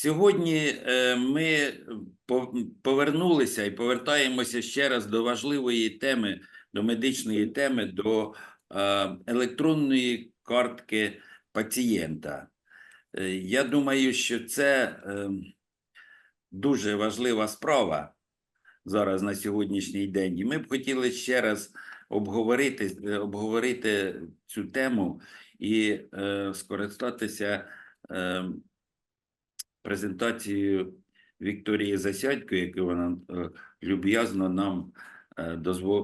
Сьогодні е, ми повернулися і повертаємося ще раз до важливої теми, до медичної теми, до е, електронної картки пацієнта. Е, Я думаю, що це е, дуже важлива справа зараз на сьогоднішній день. І ми б хотіли ще раз обговорити, е, обговорити цю тему і е, скористатися. Презентацією Вікторії Засядько, яку вона е, люб'язно нам е,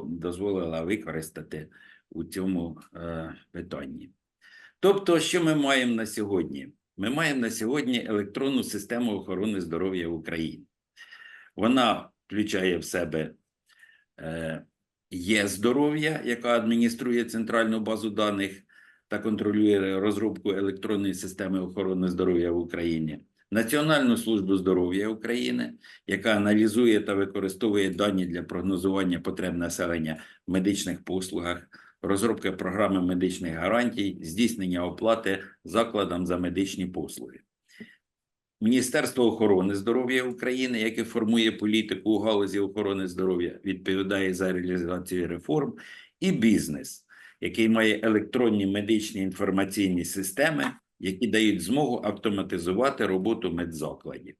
дозволила використати у цьому е, питанні. Тобто, що ми маємо на сьогодні? Ми маємо на сьогодні електронну систему охорони здоров'я в Україні. Вона включає в себе є здоров'я, яка адмініструє центральну базу даних та контролює розробку електронної системи охорони здоров'я в Україні. Національну службу здоров'я України, яка аналізує та використовує дані для прогнозування потреб населення в медичних послугах, розробка програми медичних гарантій, здійснення оплати закладам за медичні послуги. Міністерство охорони здоров'я України, яке формує політику у галузі охорони здоров'я, відповідає за реалізацію реформ, і бізнес, який має електронні медичні інформаційні системи, які дають змогу автоматизувати роботу медзакладів.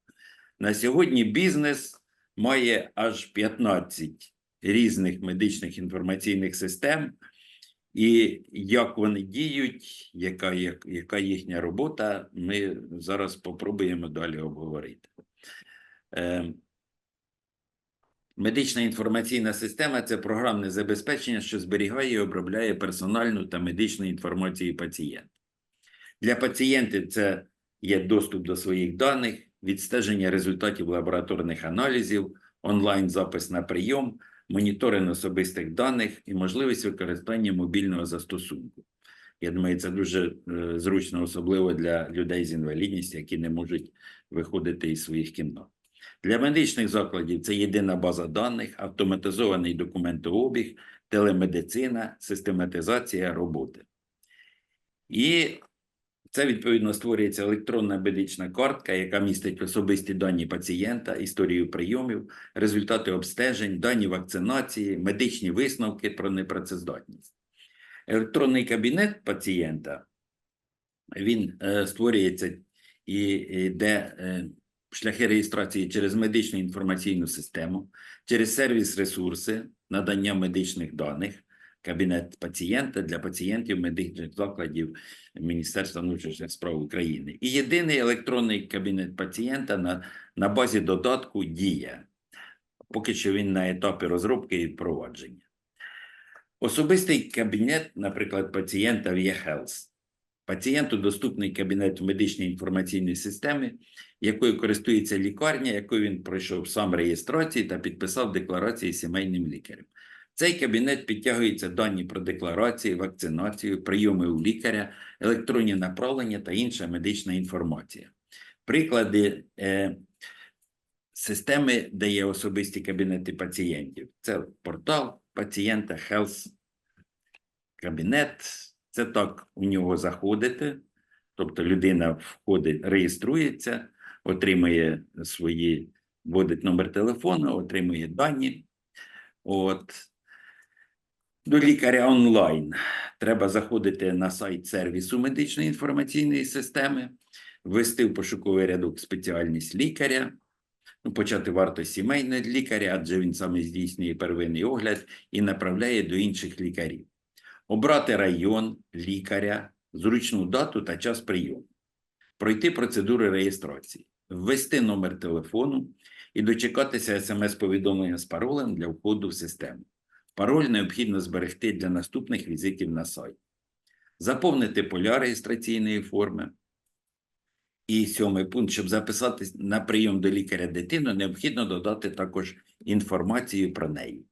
На сьогодні бізнес має аж 15 різних медичних інформаційних систем, і як вони діють, яка, як, яка їхня робота, ми зараз спробуємо далі обговорити. Е, Медична інформаційна система це програмне забезпечення, що зберігає і обробляє персональну та медичну інформацію пацієнта. Для пацієнтів це є доступ до своїх даних, відстеження результатів лабораторних аналізів, онлайн-запис на прийом, моніторинг особистих даних і можливість використання мобільного застосунку. Я думаю, це дуже е, зручно, особливо для людей з інвалідністю, які не можуть виходити із своїх кімнат. Для медичних закладів це єдина база даних, автоматизований документообіг, телемедицина, систематизація роботи. І це відповідно створюється електронна медична картка, яка містить особисті дані пацієнта, історію прийомів, результати обстежень, дані вакцинації, медичні висновки про непрацездатність. Електронний кабінет пацієнта він е, створюється і йде е, шляхи реєстрації через медичну інформаційну систему, через сервіс ресурси, надання медичних даних, кабінет пацієнта для пацієнтів медичних закладів Міністерства внутрішніх справ України. І єдиний електронний кабінет пацієнта на, на базі додатку Дія. Поки що він на етапі розробки і впровадження. Особистий кабінет, наприклад, пацієнта в eHealth. Пацієнту доступний кабінет в медичній інформаційній системі, якою користується лікарня, якою він пройшов сам реєстрації та підписав декларації сімейним лікарем. Цей кабінет підтягуються дані про декларації, вакцинацію, прийоми у лікаря, електронні направлення та інша медична інформація. Приклади е, системи, де є особисті кабінети пацієнтів. Це портал пацієнта Health кабінет. Це так у нього заходите, тобто людина входить, реєструється, отримує свої, вводить номер телефону, отримує дані. От. До лікаря онлайн треба заходити на сайт сервісу медичної інформаційної системи, ввести в пошуковий рядок спеціальність лікаря, ну, почати варто сімейного лікаря, адже він саме здійснює первинний огляд і направляє до інших лікарів. Обрати район лікаря, зручну дату та час прийому, пройти процедури реєстрації, ввести номер телефону і дочекатися смс-повідомлення з паролем для входу в систему. Пароль необхідно зберегти для наступних візитів на сайт. Заповнити поля реєстраційної форми. І сьомий пункт, щоб записатись на прийом до лікаря дитину, необхідно додати також інформацію про неї.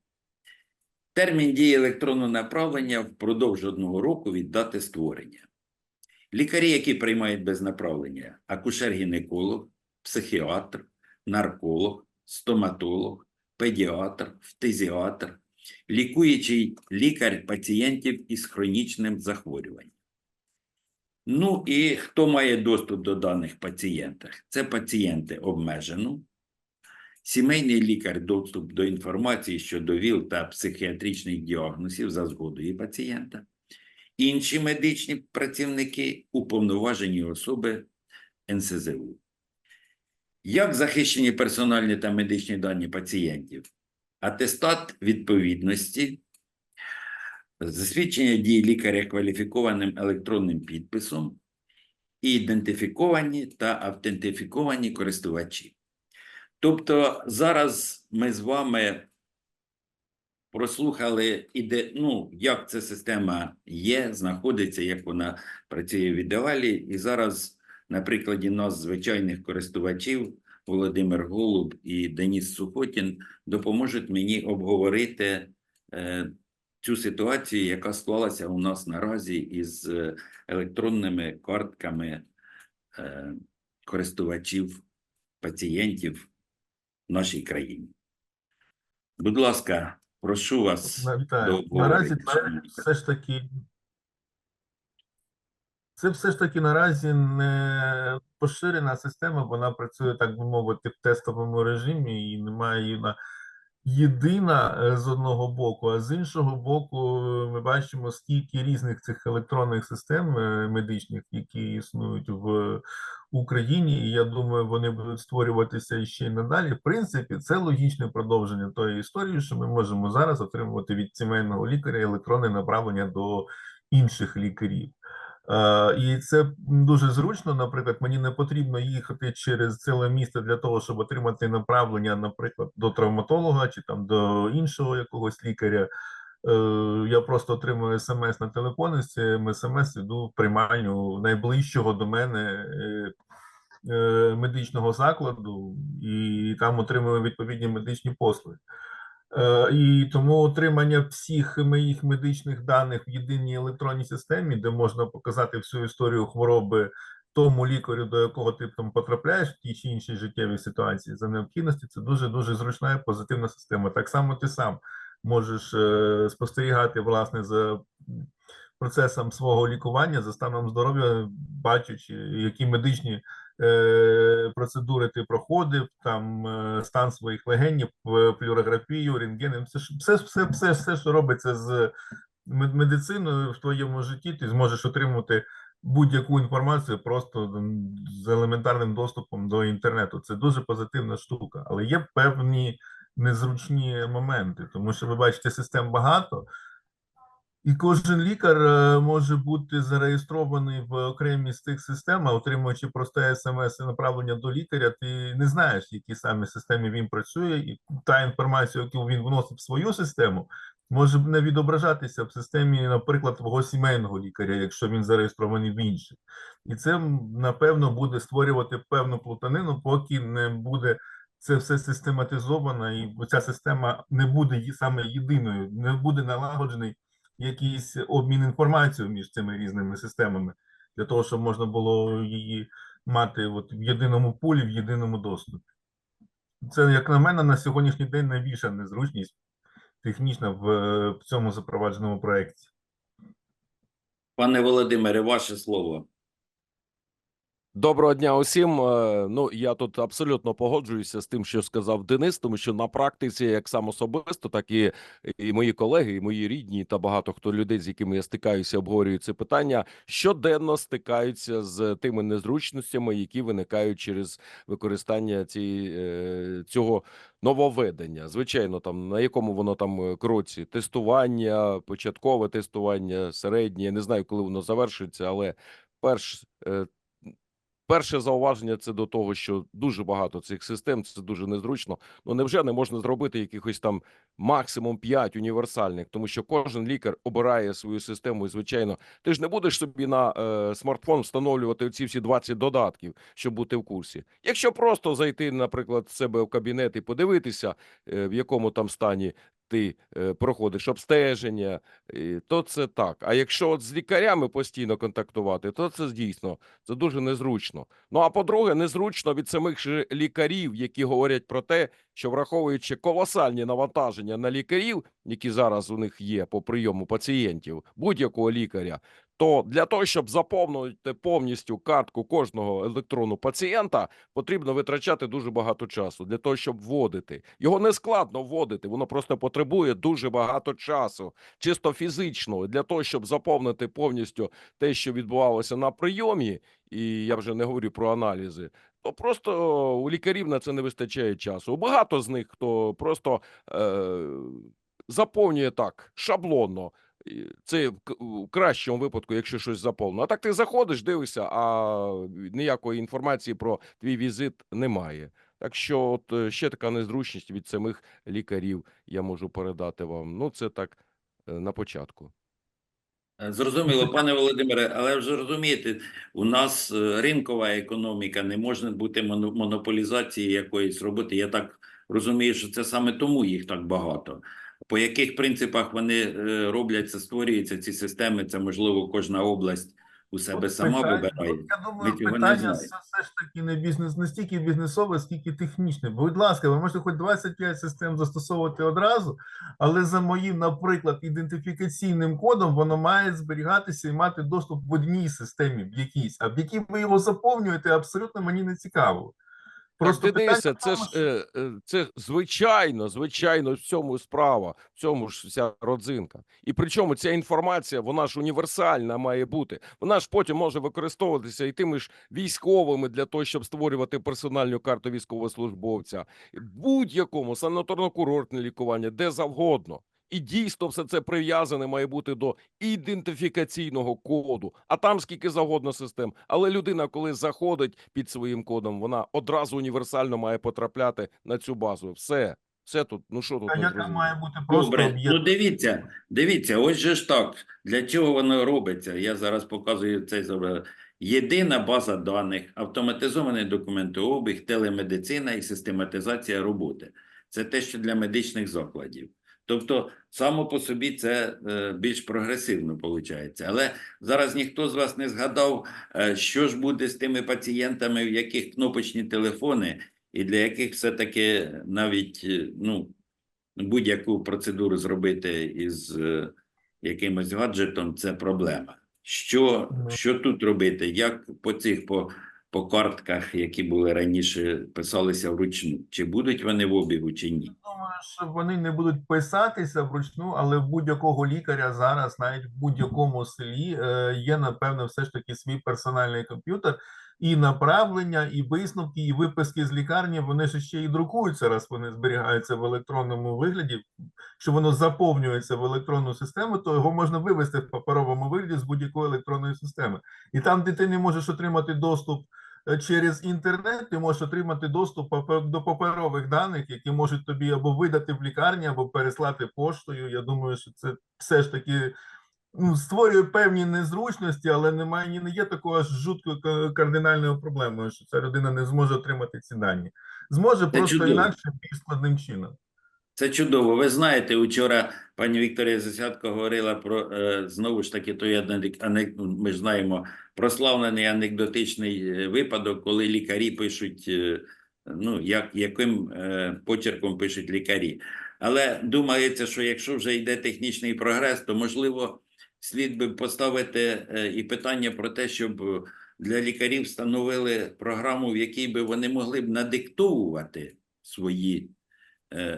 Термін дії електронного направлення впродовж одного року від дати створення. Лікарі, які приймають без направлення, акушер-гінеколог, психіатр, нарколог, стоматолог, педіатр, фтизіатр, лікуючий лікар пацієнтів із хронічним захворюванням. Ну і хто має доступ до даних пацієнтах? Це пацієнти обмежено, сімейний лікар доступ до інформації щодо ВІЛ та психіатричних діагнозів за згодою пацієнта, інші медичні працівники, уповноважені особи НСЗУ. Як захищені персональні та медичні дані пацієнтів? Атестат відповідності, засвідчення дії лікаря кваліфікованим електронним підписом і ідентифіковані та автентифіковані користувачі. Тобто зараз ми з вами прослухали, іде, ну, як ця система є, знаходиться, як вона працює в ідеалі. І зараз, на прикладі нас, звичайних користувачів, Володимир Голуб і Деніс Сухотін допоможуть мені обговорити е, цю ситуацію, яка склалася у нас наразі із е, електронними картками е, користувачів, пацієнтів в нашій країні. Будь ласка, прошу вас. Вітаю. Наразі все ж таки. Це все ж таки наразі не поширена система, вона працює, так би мовити, в тестовому режимі і немає на єдина е, з одного боку, а з іншого боку, е, ми бачимо, скільки різних цих електронних систем е, медичних, які існують в Україні, і я думаю, вони будуть створюватися ще й надалі. В принципі, це логічне продовження тої історії, що ми можемо зараз отримувати від сімейного лікаря електронне направлення до інших лікарів. Е, І це дуже зручно. Наприклад, мені не потрібно їхати через ціле місто для того, щоб отримати направлення, наприклад, до травматолога чи там до іншого якогось лікаря. Е, Я просто отримую смс на телефон, з цим смс іду в приймальню найближчого до мене е, медичного закладу, і там отримую відповідні медичні послуги. Е, І тому отримання всіх моїх медичних даних в єдиній електронній системі, де можна показати всю історію хвороби тому лікарю, до якого ти там потрапляєш в тій чи іншій життєвій ситуації за необхідності, це дуже дуже зручна і позитивна система. Так само ти сам можеш е, спостерігати власне за процесом свого лікування, за станом здоров'я, бачачи, які медичні процедури ти проходив, там е, стан своїх легенів, е, флюорографію, рентген, все, все, все, все, все, що робиться з медициною в твоєму житті, ти зможеш отримати будь-яку інформацію просто з елементарним доступом до інтернету. Це дуже позитивна штука, але є певні незручні моменти, тому що ви бачите, систем багато. І кожен лікар е, може бути зареєстрований в окремій з цих систем, а отримуючи просте смс і направлення до лікаря, ти не знаєш, в якій саме системі він працює, і та інформація, яку він вносить в свою систему, може не відображатися в системі, наприклад, твого сімейного лікаря, якщо він зареєстрований в інших. І це напевно буде створювати певну плутанину, поки не буде це все систематизовано, і ця система не буде саме єдиною, не буде налагоджений якийсь обмін інформацією між цими різними системами для того, щоб можна було її мати от в єдиному полі, в єдиному доступі. Це, як на мене, на сьогоднішній день найбільша незручність технічна в, е, в цьому запровадженому проєкті. Пане Володимире, ваше слово. Доброго дня усім. Е, Ну я тут абсолютно погоджуюся з тим, що сказав Денис, тому що на практиці, як сам особисто, так і, і мої колеги, і мої рідні, та багато хто людей, з якими я стикаюся, обговорюю це питання, щоденно стикаються з тими незручностями, які виникають через використання цієї е, цього нововведення. Звичайно, там на якому воно там е, кроці тестування, початкове тестування, середнє. Я не знаю, коли воно завершиться, але перш. Перше зауваження це до того, що дуже багато цих систем, це дуже незручно. Ну невже не можна зробити якихось там максимум 5 універсальних, тому що кожен лікар обирає свою систему, і звичайно, ти ж не будеш собі на е, смартфон встановлювати ці всі 20 додатків, щоб бути в курсі. Якщо просто зайти, наприклад, в себе в кабінет і подивитися, е, в якому там стані ти е, проходиш обстеження, то це так. А якщо от з лікарями постійно контактувати, то це дійсно це дуже незручно. Ну а по-друге, незручно від самих же лікарів, які говорять про те, що враховуючи колосальні навантаження на лікарів, які зараз у них є по прийому пацієнтів, будь-якого лікаря, то для того, щоб заповнити повністю картку кожного електрону пацієнта, потрібно витрачати дуже багато часу для того, щоб вводити. Його не складно вводити, воно просто потребує дуже багато часу, чисто фізичного, для того, щоб заповнити повністю те, що відбувалося на прийомі, і я вже не говорю про аналізи. То просто у лікарів на це не вистачає часу. Багато з них хто просто е, заповнює так шаблонно. Це в кращому випадку, якщо щось заповнено. А так ти заходиш, дивишся, а ніякої інформації про твій візит немає. Так що, от е, ще така незручність від самих лікарів я можу передати вам. Ну, це так е, на початку. Е, Зрозуміло, пане Володимире, але вже розумієте, у нас ринкова економіка, не може бути монополізації якоїсь роботи. Я так розумію, що це саме тому їх так багато. По яких принципах вони е, робляться, створюються ці системи, це можливо кожна область у себе Тут сама питання- вибирає. Я думаю, Ми питання все, все ж таки не бізнес, не стільки бізнесове, скільки технічне. Будь ласка, ви можете хоч 25 систем застосовувати одразу, але за моїм, наприклад, ідентифікаційним кодом воно має зберігатися і мати доступ в одній системі, в якійсь. А в якій ви його заповнюєте, абсолютно мені не цікаво. Просто так, Денисе, питання це ж е, е, це звичайно, звичайно, в цьому справа, в цьому ж вся родзинка. І причому ця інформація, вона ж універсальна має бути. Вона ж потім може використовуватися і тими ж військовими для того, щоб створювати персональну карту військовослужбовця, будь-якому санаторно-курортне лікування, де завгодно. І дійсно все це прив'язане має бути до ідентифікаційного коду, а там скільки завгодно систем. Але людина, коли заходить під своїм кодом, вона одразу універсально має потрапляти на цю базу. Все, все тут. Ну що тут А яка має бути просто Добре, ну дивіться, дивіться, ось же ж так. Для чого воно робиться? Я зараз показую цей зображення. Єдина база даних, автоматизований документообіг, телемедицина і систематизація роботи. Це те, що для медичних закладів. Тобто, само по собі це е, більш прогресивно виходить. Але зараз ніхто з вас не згадав, е, що ж буде з тими пацієнтами, в яких кнопочні телефони, і для яких все-таки навіть е, ну, будь-яку процедуру зробити із якимось гаджетом це проблема. Що, що тут робити? Як по цих по, по картках, які були раніше, писалися вручну? Чи будуть вони в обігу, чи ні? думаю, що вони не будуть писатися вручну, але в будь-якого лікаря зараз, навіть в будь-якому селі, е, є напевно все ж таки свій персональний комп'ютер. І направлення, і висновки, і виписки з лікарні вони ж ще і друкуються, раз вони зберігаються в електронному вигляді. Що воно заповнюється в електронну систему, то його можна вивести в паперовому вигляді з будь-якої електронної системи. І там, де ти не можеш отримати доступ через інтернет, ти можеш отримати доступ до паперових даних, які можуть тобі або видати в лікарні, або переслати поштою. Я думаю, що це все ж таки ну, створює певні незручності, але немає ні не є такою аж жуткою кардинальною проблемою, що ця людина не зможе отримати ці дані. Зможе просто чудово. інакше більш складним чином. Це чудово. Ви знаєте, учора пані Вікторія Засядко говорила про е, знову ж таки той анек- анек- ми ж знаємо прославлений анекдотичний е, випадок, коли лікарі пишуть, е, ну як яким почерком пишуть лікарі. Але думається, що якщо вже йде технічний прогрес, то можливо слід би поставити і питання про те, щоб для лікарів встановили програму, в якій би вони могли б надиктовувати свої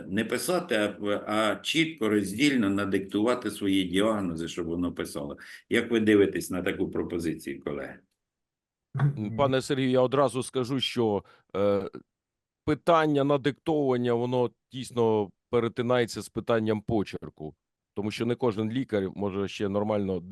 не писати, а, а чітко, роздільно надиктувати свої діагнози, щоб воно писало. Як ви дивитесь на таку пропозицію, колеги? Пане Сергію, я одразу скажу, що е, питання надиктовування, воно дійсно перетинається з питанням почерку, тому що не кожен лікар може ще нормально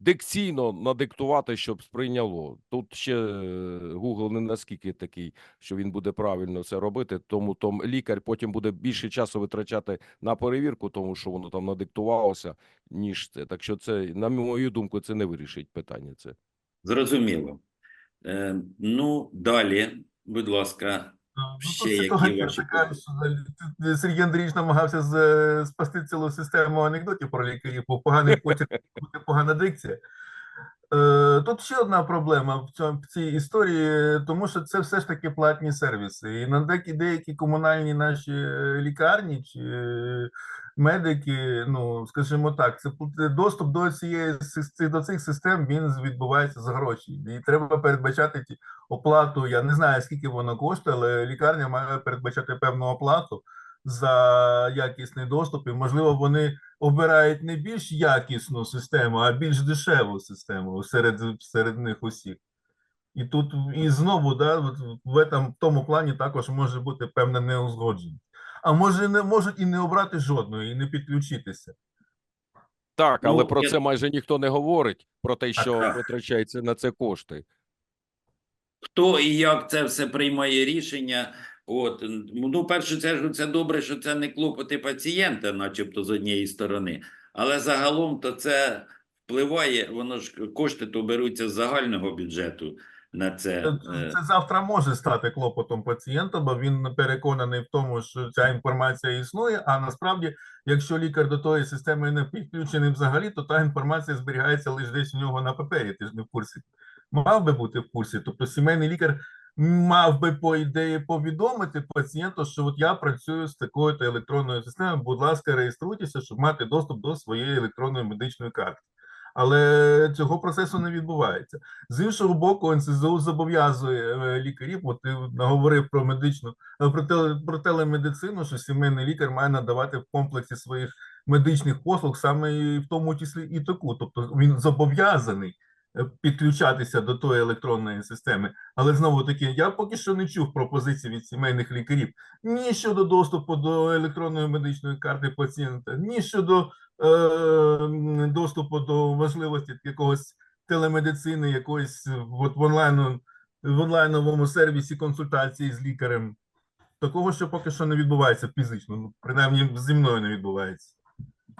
дикційно надиктувати, щоб сприйняло. Тут ще е, Google не наскільки такий, що він буде правильно це робити, тому том лікар потім буде більше часу витрачати на перевірку, тому що воно там надиктувалося, ніж це. Так що це, на мою думку, це не вирішить питання. Це. Зрозуміло. Е, ну, далі, будь ласка, Ну, Ще тут які ситуація ваші така, що е, Сергій Андрійович намагався з- спасти цілу систему анекдотів про лікарів, бо поганий почерк буде погана дикція. Е, Тут ще одна проблема в цьому в цій історії, тому що це все ж таки платні сервіси. І на деякі, деякі комунальні наші е, лікарні чи е, медики, ну скажімо так, це доступ до цієї до цих систем він відбувається за гроші, і треба передбачати ті оплату. Я не знаю скільки воно коштує, але лікарня має передбачати певну оплату за якісний доступ, і можливо вони обирають не більш якісну систему, а більш дешеву систему серед серед них усіх. І тут і знову, да, в этом, в тому плані також може бути певне неузгодження. А може не можуть і не обрати жодної, і не підключитися. Так, але Ну, про я- це майже ніхто не говорить, про те, що так. витрачається на це кошти. Хто і як це все приймає рішення? От ну, в першу чергу, це добре, що це не клопоти пацієнта, начебто з однієї сторони, але загалом то це впливає, воно ж кошти то беруться з загального бюджету на це. Це, е, це завтра може стати клопотом пацієнта, бо він переконаний в тому, що ця інформація існує. А насправді, якщо лікар до тої системи не підключений взагалі, то та інформація зберігається лише десь у нього на папері. Ти ж не в курсі. Мав би бути в курсі. Тобто, сімейний лікар мав би по ідеї повідомити пацієнту, що от я працюю з такою то електронною системою. Будь ласка, реєструйтеся, щоб мати доступ до своєї електронної медичної карти. Але цього процесу не відбувається. З іншого боку, НСЗУ зобов'язує е, лікарів. От ти наговорив про медичну е, про, теле, про телемедицину, що сімейний лікар має надавати в комплексі своїх медичних послуг саме в тому числі і таку. Тобто він зобов'язаний е, підключатися до тої електронної системи. Але знову таки, я поки що не чув пропозицій від сімейних лікарів ні щодо доступу до електронної медичної карти пацієнта, ні щодо доступу до можливості якогось телемедицини, якоїсь е, от в онлайн в онлайновому сервісі консультації з лікарем. Такого, що поки що не відбувається фізично, ну, принаймні зі мною не відбувається.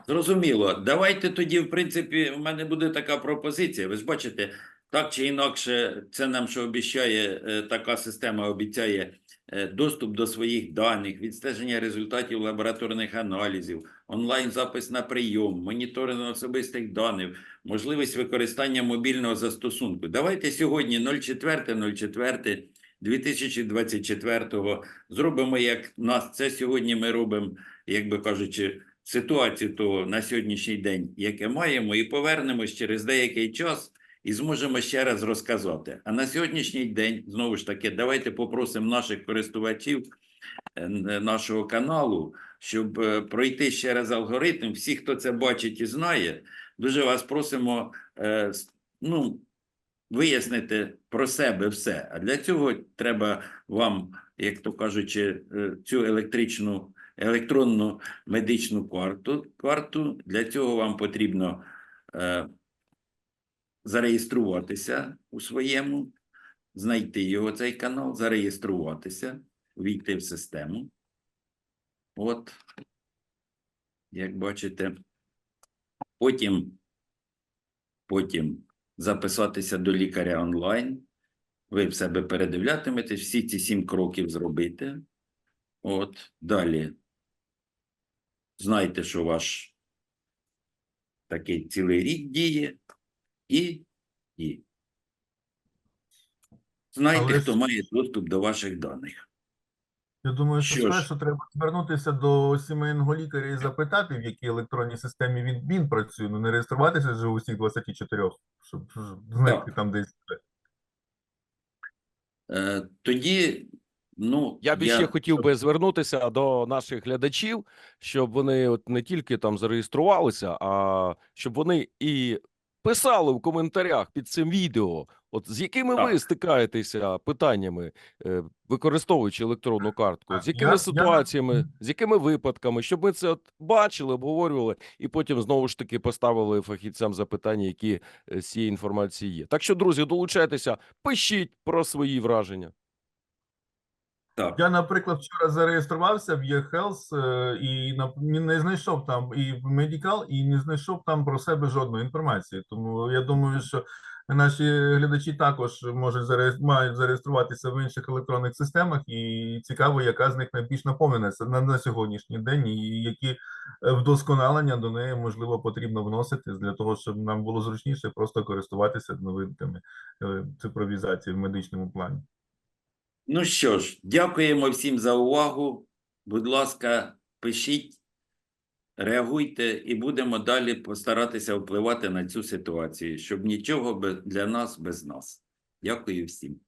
Зрозуміло. Давайте тоді, в принципі, в мене буде така пропозиція. Ви ж бачите, так чи інакше, це нам що обіцяє, е, така система обіцяє е, доступ до своїх даних, відстеження результатів лабораторних аналізів, онлайн-запис на прийом, моніторинг особистих даних, можливість використання мобільного застосунку. Давайте сьогодні 04.04 2024 зробимо, як нас це сьогодні ми робимо, як би кажучи, ситуацію того на сьогоднішній день, яке маємо, і повернемось через деякий час і зможемо ще раз розказати. А на сьогоднішній день, знову ж таки, давайте попросимо наших користувачів е, нашого каналу, щоб е, пройти ще раз алгоритм. Всі, хто це бачить і знає, дуже вас просимо е, ну, вияснити про себе все. А для цього треба вам, як то кажучи, е, цю електричну електронну медичну карту. карту. Для цього вам потрібно е, зареєструватися у своєму, знайти його цей канал, зареєструватися, війти в систему. От, як бачите, потім, потім записатися до лікаря онлайн. Ви в себе передивлятиметесь, всі ці сім кроків зробити. От, далі. Знайте, що ваш такий цілий рік діє, і, і. Знайте, Але хто має доступ до ваших даних. Я думаю, що, Що ж. спершу треба звернутися до сімейного лікаря і запитати, в якій електронній системі він, він працює. Ну не реєструватися вже у всіх 24, щоб знайти Так. там десь. Е, тоді, ну, Я б ще хотів би звернутися до наших глядачів, щоб вони от не тільки там зареєструвалися, а щоб вони і писали в коментарях під цим відео, от з якими ви стикаєтеся питаннями, е, використовуючи електронну картку, з якими я- я- ситуаціями, з якими випадками, щоб ми це от бачили, обговорювали, і потім знову ж таки поставили фахівцям запитання, які е, з цієї інформації є. Так що, друзі, долучайтеся, пишіть про свої враження. Так. Я, наприклад, вчора зареєструвався в eHealth е, і не знайшов там і в Medical, і не знайшов там про себе жодної інформації. Тому я думаю, що наші глядачі також можуть зареєс- мають зареєструватися в інших електронних системах, і цікаво, яка з них найбільш наповнена на, на сьогоднішній день, і які е, вдосконалення до неї можливо потрібно вносити для того, щоб нам було зручніше просто користуватися новинками е, цифровізації в медичному плані. Ну що ж, дякуємо всім за увагу. Будь ласка, пишіть реагуйте і будемо далі постаратися впливати на цю ситуацію, щоб нічого для нас без нас. Дякую всім.